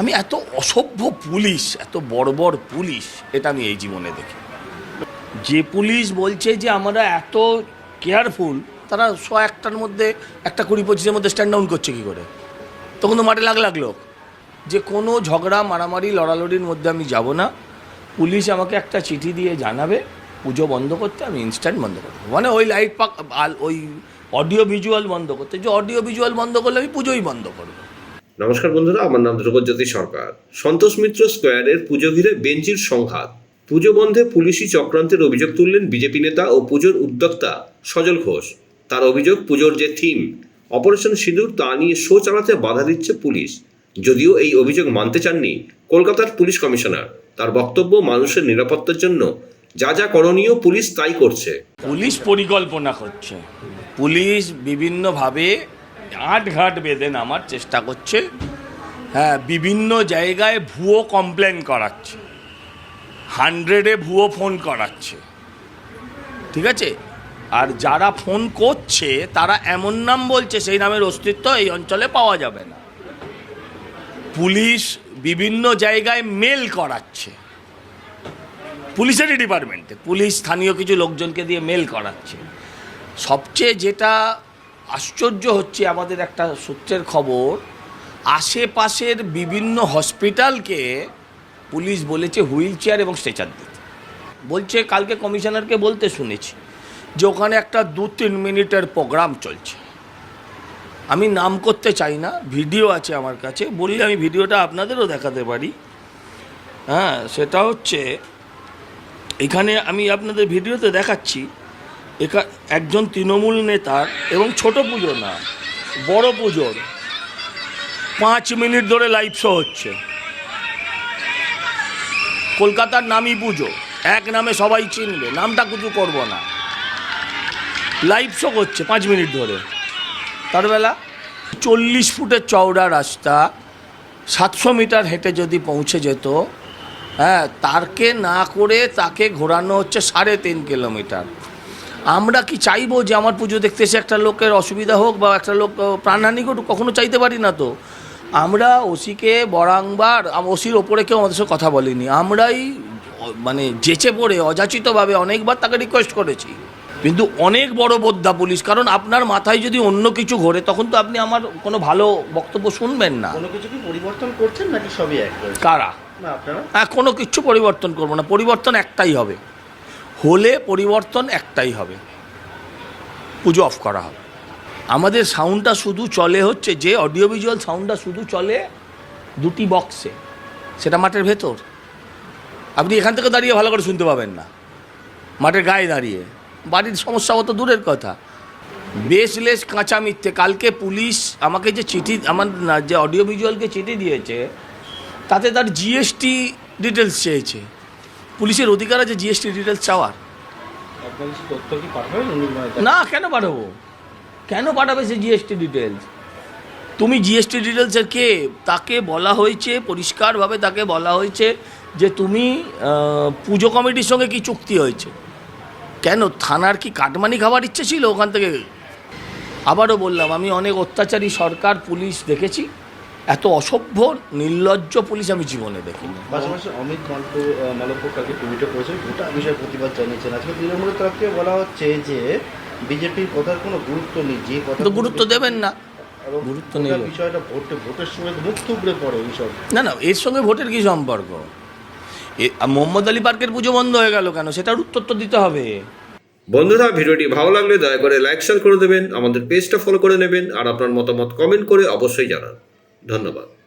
আমি এত অসভ্য পুলিশ, এত বড় বড় পুলিশ, এটা আমি এই জীবনে দেখি। যে পুলিশ বলছে যে আমরা এত কেয়ারফুল তারা শ একটার মধ্যে, একটা কুড়ি পঁচিশের মধ্যে স্ট্যান্ড ডাউন করছে কী করে? তখন তো মাঠে লাগ লাগল যে কোনো ঝগড়া, মারামারি, লড়ালড়ির মধ্যে আমি যাব না। পুলিশ আমাকে একটা চিঠি দিয়ে জানাবে, পুজো বন্ধ করতে আমি ইনস্ট্যান্ট বন্ধ করব। মানে ওই লাইট পাক ওই অডিও ভিজুয়াল বন্ধ করতে। যে অডিও ভিজুয়াল বন্ধ করলে আমি পুজোই বন্ধ করব। নমস্কার বন্ধুরা, আমার নাম ধ্রুবজ্যোতি সরকার। সন্তোষ মিত্র স্কোয়ারের পুজো ঘিরে বেঞ্চির সংঘাত। পুজো বন্ধে পুলিশি চক্রান্তের অভিযোগ তুললেন বিজেপি নেতা ও পুজোর উদ্যোক্তা সজল ঘোষ। তার অভিযোগ, পুজোর যে থিম, অপারেশন সিঁদুর তা নিয়ে শো চালাতে বাধা দিচ্ছে পুলিশ। যদিও এই অভিযোগ মানতে চাননি কলকাতার পুলিশ কমিশনার। তার বক্তব্য মানুষের নিরাপত্তার জন্য। যা যা করণীয় পুলিশ তাই করছে। পুলিশ পরিকল্পনা করছে। পুলিশ বিভিন্নভাবে আটঘাট বেঁধে নামার চেষ্টা করছে। হ্যাঁ বিভিন্ন জায়গায় ভুয়ো কমপ্লেন করাচ্ছে। হান্ড্রেডে ভুয়ো ফোন করাচ্ছে। ঠিক আছে? আর যারা ফোন করছে, তারা এমন নাম বলছে, সেই নামের অস্তিত্ব এই অঞ্চলে পাওয়া যাবে না। পুলিশ বিভিন্ন জায়গায় মেল করাচ্ছে। পুলিশেরই ডিপার্টমেন্টে পুলিশ স্থানীয় কিছু লোকজনকে দিয়ে মেল করাচ্ছে। সবচেয়ে যেটা আশ্চর্য হচ্ছে আমাদের একটা সূত্রের খবর, আশেপাশের বিভিন্ন হসপিটালকে পুলিশ বলেছে হুইল চেয়ার এবং স্ট্রেচার দিতে। বলছে, কালকে কমিশনারকে বলতে শুনেছি যে ওখানে একটা দু তিন মিনিটের প্রোগ্রাম চলছে। আমি নাম করতে চাই না, ভিডিও আছে আমার কাছে, বললে আমি ভিডিওটা আপনাদেরও দেখাতে পারি। হ্যাঁ সেটা হচ্ছে, এখানে আমি আপনাদের ভিডিওতে দেখাচ্ছি এখা একজন তৃণমূল নেতার এবং ছোট পুজো না, বড় পুজোর। পাঁচ মিনিট ধরে লাইভ শো হচ্ছে। কলকাতার নামই পুজো, এক নামে সবাই চিনবে, নামটা কিছু করব না। লাইভ শো করছে পাঁচ মিনিট ধরে। তার বেলা চল্লিশ ফুটের চওড়া রাস্তা, সাতশো মিটার হেঁটে যদি পৌঁছে যেত হ্যাঁ তারকে না করে তাকে ঘোরানো হচ্ছে সাড়ে তিন কিলোমিটার। আমরা কি চাইব যে আমার পুজো দেখতে এসে একটা লোকের অসুবিধা হোক বা একটা লোক প্রাণহানি ঘটুক? কখনো চাইতে পারি না তো। আমরা ওসিকে বরাংবার ওসির ওপরে কেউ আমাদের সাথে কথা বলিনি। আমরাই মানে যেচে পড়ে অযাচিতভাবে অনেকবার তাকে রিকোয়েস্ট করেছি। কিন্তু অনেক বড় বোদ্ধা পুলিশ কারণ আপনার মাথায় যদি অন্য কিছু ঘোরে তখন তো আপনি আমার কোনো ভালো বক্তব্য শুনবেন না। কোনো কিছু কি পরিবর্তন করছেন নাকি সবই এক কারা? আপনারা? হ্যাঁ কোনো কিছু পরিবর্তন করব না। পরিবর্তন একটাই হবে। হলে পরিবর্তন একটাই হবে। পুজো অফ করা হবে। আমাদের সাউন্ডটা শুধু চলে হচ্ছে যে অডিও ভিজুয়াল সাউন্ডটা শুধু চলে দুটি বক্সে সেটা মাঠের ভেতর। আপনি এখান থেকে দাঁড়িয়ে ভালো করে শুনতে পাবেন না। মাঠের গায়ে দাঁড়িয়ে। বাড়ির সমস্যা অত দূরের কথা। বেসলেস কাঁচা মিথ্যে। কালকে পুলিশ আমাকে যে চিঠি, আমার যে অডিও ভিজুয়ালকে চিঠি দিয়েছে, তাতে তার জিএসটি ডিটেলস চেয়েছে। পুলিশের অধিকার আছে জিএসটি ডিটেলস চাওয়ার। না কেন পাঠাবো? কেন পাঠাবে সে জিএসটি ডিটেলস তুমি জিএসটি ডিটেলসের কে? তাকে বলা হয়েছে পরিষ্কারভাবে তাকে বলা হয়েছে যে তুমি পুজো কমিটির সঙ্গে কি চুক্তি হয়েছে? কেন? থানার কি কাটমানি খাবার ইচ্ছে ছিল ওখান থেকে? আবারও বললাম আমি অনেক অত্যাচারী সরকার পুলিশ দেখেছি। এত অসভ্য নির্লজ্জ পুলিশ আমি জীবনে দেখিনি। পাশাপাশি অমিত মালপ মালব্য কালকে টুইটে করেছেন গোটা বিষয়ে প্রতিবাদ জানিয়েছেন। আজকে তৃণমূলের তরফ থেকে বলা হচ্ছে যে বিজেপির কথার কোনো গুরুত্ব নেই যে কথা গুরুত্ব দেবেন না। গুরুত্ব নেই। বিষয়টা ভোটে ভোটের সময় মুখ থুবড়ে পড়ে এইসব। না না এর সঙ্গে ভোটের কি সম্পর্ক? এ মোহাম্মদ আলী পার্কের পুজো বন্ধ হয়ে গেল কেন? সেটার উত্তর তো দিতে হবে। বন্ধুরা ভিডিওটি ভালো লাগলে দয়া করে লাইক শেয়ার করে দেবেন। আমাদের পেজটা ফলো করে নেবেন। আর আপনার মতামত কমেন্ট করে অবশ্যই জানান। ধন্যবাদ।